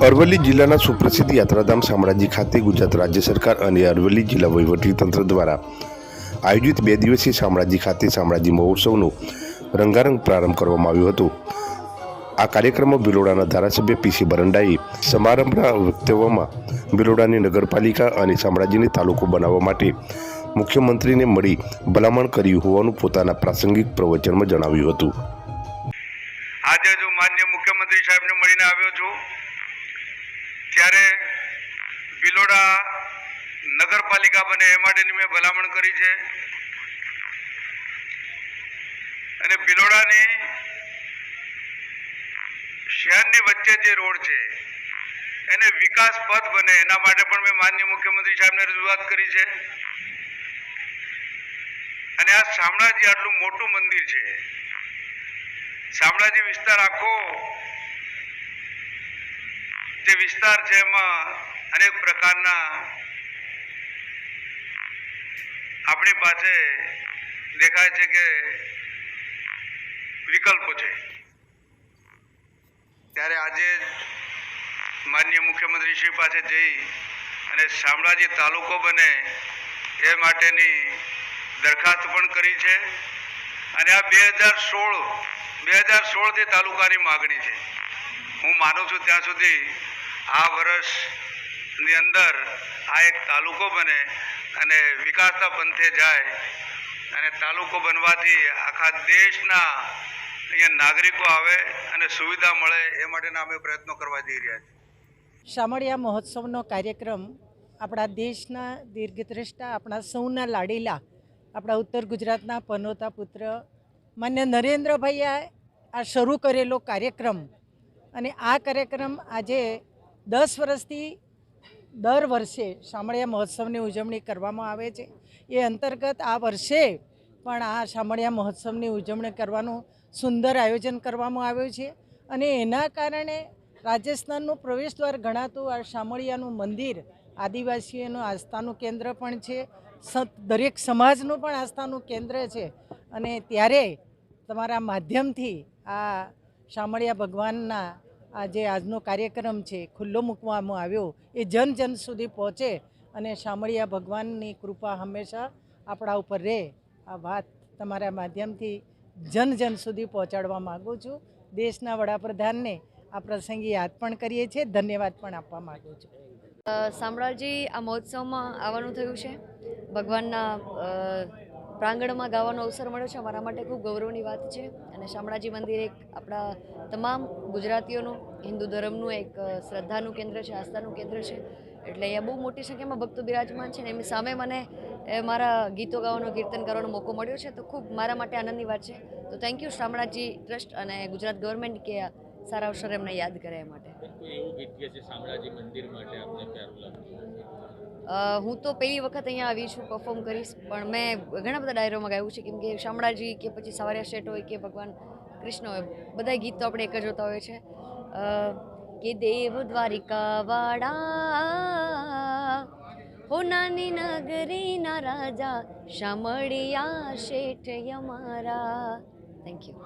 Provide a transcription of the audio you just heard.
અરવલ્લી જિલ્લાના સુપ્રસિદ્ધ યાત્રાધામ શામળાજી ખાતે ગુજરાત રાજ્ય સરકાર અને અરવલ્લી જિલ્લા વહીવટીતંત્ર દ્વારા આયોજિત બે દિવસીય શામળાજી ખાતે શામળાજી મહોત્સવનો રંગારંગ પ્રારંભ કરવામાં આવ્યો હતો. આ કાર્યક્રમમાં બિલોડાના ધારાસભ્ય પીસી બરંડાએ સમારંભના વક્તવ્યમાં બિલોડાની નગરપાલિકા અને શામળાજીને તાલુકો બનાવવા માટે મુખ્યમંત્રીને મળી ભલામણ કરી હોવાનું પોતાના પ્રાસંગિક પ્રવચનમાં જણાવ્યું હતું. આજે જો માન્ય મુખ્યમંત્રી સાહેબને મળીને આવ્યો છું ત્યારે બિલોડા નગરપાલિકા બને, એ માટેની મેં ભલામણ કરી છે. અને બિલોડાની શહેરની વચ્ચે જે રોડ છે, એને વિકાસ પથ બને, એના માટે પણ મેં માન્ય મુખ્યમંત્રી સાહેબને રજૂઆત કરી છે. અને આ શામળાજી આટલું મોટું મંદિર છે. શામળાજી વિસ્તાર આખો જે વિસ્તાર છે એમાં અનેક પ્રકારના આપણી પાસે દેખાય છે કે વિકલ્પો છે. ત્યારે આજે માનનીય મુખ્યમંત્રી શ્રી પાસે જઈ અને શામળાજી તાલુકો બને એ માટેની દરખાસ્ત પણ કરી છે અને આ બે હજાર સોળ, બે હજાર સોળથી તાલુકાની માગણી છે. હું માનું છું ત્યાં સુધી આ વર્ષની અંદર આ એક તાલુકો બને અને વિકાસના પંથે જાય અને તાલુકો બનવાથી આખા દેશના અહીંયા નાગરિકો આવે અને સુવિધા મળે એ માટેના અમે પ્રયત્નો કરવા જઈ રહ્યા છીએ. શામળિયા મહોત્સવનો કાર્યક્રમ આપણા દેશના દીર્ઘદ્રષ્ટા, આપણા સૌના લાડીલા, આપણા ઉત્તર ગુજરાતના પનોતા પુત્ર માન્ય નરેન્દ્રભાઈએ આ શરૂ કરેલો કાર્યક્રમ. અને આ કાર્યક્રમ આજે દસ વર્ષથી દર વર્ષે શામળિયા મહોત્સવની ઉજવણી કરવામાં આવે છે. એ અંતર્ગત આ વર્ષે પણ આ શામળિયા મહોત્સવની ઉજવણી કરવાનું સુંદર આયોજન કરવામાં આવ્યું છે અને એના કારણે રાજસ્થાનનું પ્રવેશદ્વાર ગણાતું આ શામળિયાનું મંદિર, આદિવાસીઓનું આસ્થાનું કેન્દ્ર પણ છે દરેક સમાજનું પણ આસ્થાનું કેન્દ્ર છે અને ત્યારે તમારા માધ્યમથી આ શામળિયા ભગવાનના આ જે આજનો કાર્યક્રમ છે, ખુલ્લો મૂકવામાં આવ્યો, એ જન જન સુધી પહોંચે અને શામળિયા ભગવાનની કૃપા હંમેશા આપણા ઉપર રહે. આ વાત તમારા માધ્યમથી જન જન સુધી પહોંચાડવા માગું છું. દેશના વડાપ્રધાનને આ પ્રસંગે યાદ પણ કરીએ છીએ. ધન્યવાદ પણ આપવા માગું છું. શામળાજી, આ મહોત્સવમાં આવવાનું થયું છે? ભગવાનના પ્રાંગણમાં ગાવાનો અવસર મળ્યો છે. અમારા માટે ખૂબ ગૌરવની વાત છે. અને શામળાજી મંદિર એક આપણા તમામ ગુજરાતીઓનું, હિન્દુ ધર્મનું એક શ્રદ્ધાનું કેન્દ્ર છે, આસ્થાનું કેન્દ્ર છે. એટલે અહીંયા બહુ મોટી સંખ્યામાં ભક્તો બિરાજમાન છે અને એમની સામે મને મારા ગીતો ગાવાનો, કીર્તન કરવાનો મોકો મળ્યો છે. તો ખૂબ મારા માટે આનંદની વાત છે. તો થેન્ક યુ શામળાજી ટ્રસ્ટ અને ગુજરાત ગવર્મેન્ટ કે સારા અવસર એમને યાદ કરે એ માટે. એવું ગીત કે છે શામળાજી મંદિર માટે આપને પ્યારું લાગ્યું હું તો પહેલી વખત અહીંયા આવી છું પરફોર્મ કરીશ, પણ મેં ઘણા બધા ડાયરોમાં ગાયું છે, કેમ કે શામળાજી કે પછી સવારિયા શેઠ હોય કે ભગવાન કૃષ્ણ હોય બધા ગીત તો આપણે એક જ હોતા હોય છે. કે દેવ દ્વારિકા વાળા હો નાની નગરીના રાજા, શામળિયા શેઠ અમારા થેન્ક યુ